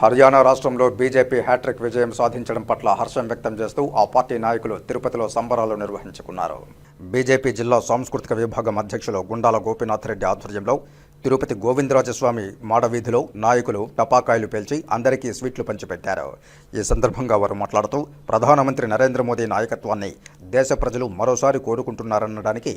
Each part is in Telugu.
హర్యానా రాష్ట్రంలో బీజేపీ హ్యాట్రిక్ విజయం సాధించడం పట్ల హర్షం వ్యక్తం చేస్తూ ఆ పార్టీ నాయకులు తిరుపతిలో సంబరాలు నిర్వహించుకున్నారు. బీజేపీ జిల్లా సాంస్కృతిక విభాగం అధ్యక్షులు గుండాల గోపీనాథ్ రెడ్డి ఆధ్వర్యంలో తిరుపతి గోవిందరాజస్వామి మాడవీధిలో నాయకులు టపాకాయలు పేల్చి అందరికీ స్వీట్లు పంచిపెట్టారు. ఈ సందర్భంగా వారు మాట్లాడుతూ ప్రధానమంత్రి నరేంద్ర మోదీ నాయకత్వాన్ని దేశ ప్రజలు మరోసారి కోరుకుంటున్నారనడానికి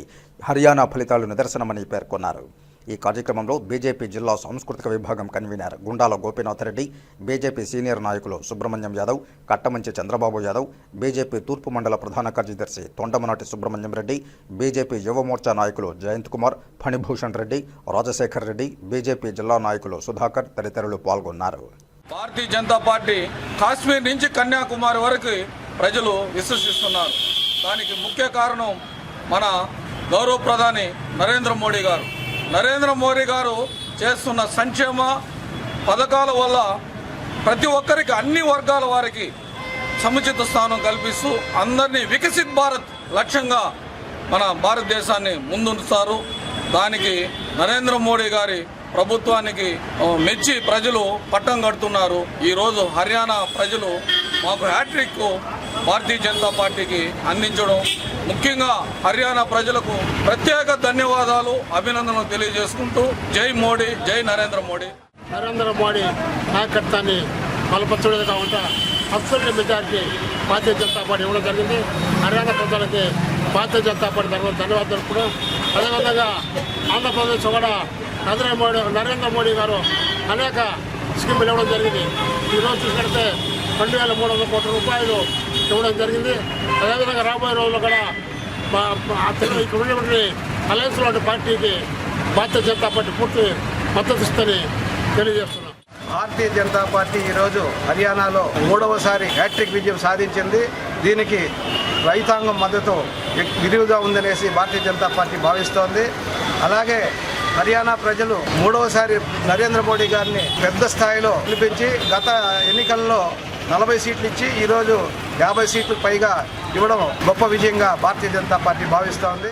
హర్యానా ఫలితాలు నిదర్శనమని పేర్కొన్నారు. ఈ కార్యక్రమంలో బీజేపీ జిల్లా సాంస్కృతిక విభాగం convener Gundala Gopinath Reddy BJP senior నాయకులు సుబ్రహ్మణ్యం యాదవ్ కట్టమంచి చంద్రబాబు యాదవ్ బీజేపీ తూర్పు మండల ప్రధాన కార్యదర్శి తొండమనాటి సుబ్రహ్మణ్యం రెడ్డి బీజేపీ యువమోర్చా నాయకులు జయంత్ కుమార్ ఫణిభూషణ్ రెడ్డి రాజశేఖర్ రెడ్డి బీజేపీ జిల్లా నాయకులు సుధాకర్ తదితరులు పాల్గొన్నారు. భారతీయ జనతా పార్టీ కాశ్మీర్ నుంచి కన్యాకుమారి వరకు ప్రజలు విశ్వసిస్తున్నారు. దానికి ముఖ్య కారణం మన గౌరవ ప్రధాని నరేంద్ర మోడీ గారు. నరేంద్ర మోడీ గారు చేస్తున్న సంక్షేమ పథకాల వల్ల ప్రతి ఒక్కరికి అన్ని వర్గాల వారికి సముచిత స్థానం కల్పిస్తూ అందరినీ వికసిత్ భారత్ లక్ష్యంగా మన భారతదేశాన్ని ముందుంచుతారు. దానికి నరేంద్ర మోడీ గారి ప్రభుత్వానికి మెచ్చి ప్రజలు పట్టం కడుతున్నారు. ఈరోజు హర్యానా ప్రజలు మాకు హ్యాట్రిక్ భారతీయ జనతా పార్టీకి అందించడం. ముఖ్యంగా హర్యానా ప్రజలకు ప్రత్యేక ధన్యవాదాలు అభినందనలు తెలియజేసుకుంటూ జై మోడీ జై నరేంద్ర మోడీ. నరేంద్ర మోడీ నాయకత్వాన్ని బలపరచడమే కాకుండా అత్యంత మెజార్టీ భారతీయ జనతా పార్టీ ఇవ్వడం జరిగింది. హర్యానా ప్రజలకి భారతీయ జనతా పార్టీ తరఫున ధన్యవాదాలు తెలుపుకోవడం అదేవిధంగా ఆంధ్రప్రదేశ్ కూడా నరేంద్ర మోడీ నరేంద్ర మోడీ గారు అనేక స్కీములు ఇవ్వడం జరిగింది. ఈరోజు చూసినట్టే రెండు వేల మూడు వందల కోట్ల రూపాయలు ఇవ్వడం జరిగింది. అదేవిధంగా రాబోయే రోజుల్లో కూడా మా మా- తెలుగు ఇక్కడ ఉన్నటువంటి అలయన్స్ లాంటి పార్టీకి భారతీయ జనతా పార్టీ పూర్తి మద్దతు ఇస్తుందని తెలియజేస్తున్నాం. భారతీయ జనతా పార్టీ ఈరోజు హర్యానాలో మూడవసారి హ్యాట్రిక్ విజయం సాధించింది. దీనికి రైతాంగం మద్దతు విరివిగా ఉందనేసి భారతీయ జనతా పార్టీ భావిస్తోంది. అలాగే హర్యానా ప్రజలు మూడవసారి నరేంద్ర మోడీ గారిని పెద్ద స్థాయిలో పిలిపించి గత ఎన్నికల్లో నలభై సీట్లు ఇచ్చి ఈరోజు యాభై సీట్లు పైగా ఇవ్వడం గొప్ప విజయంగా భారతీయ జనతా పార్టీ భావిస్తోంది.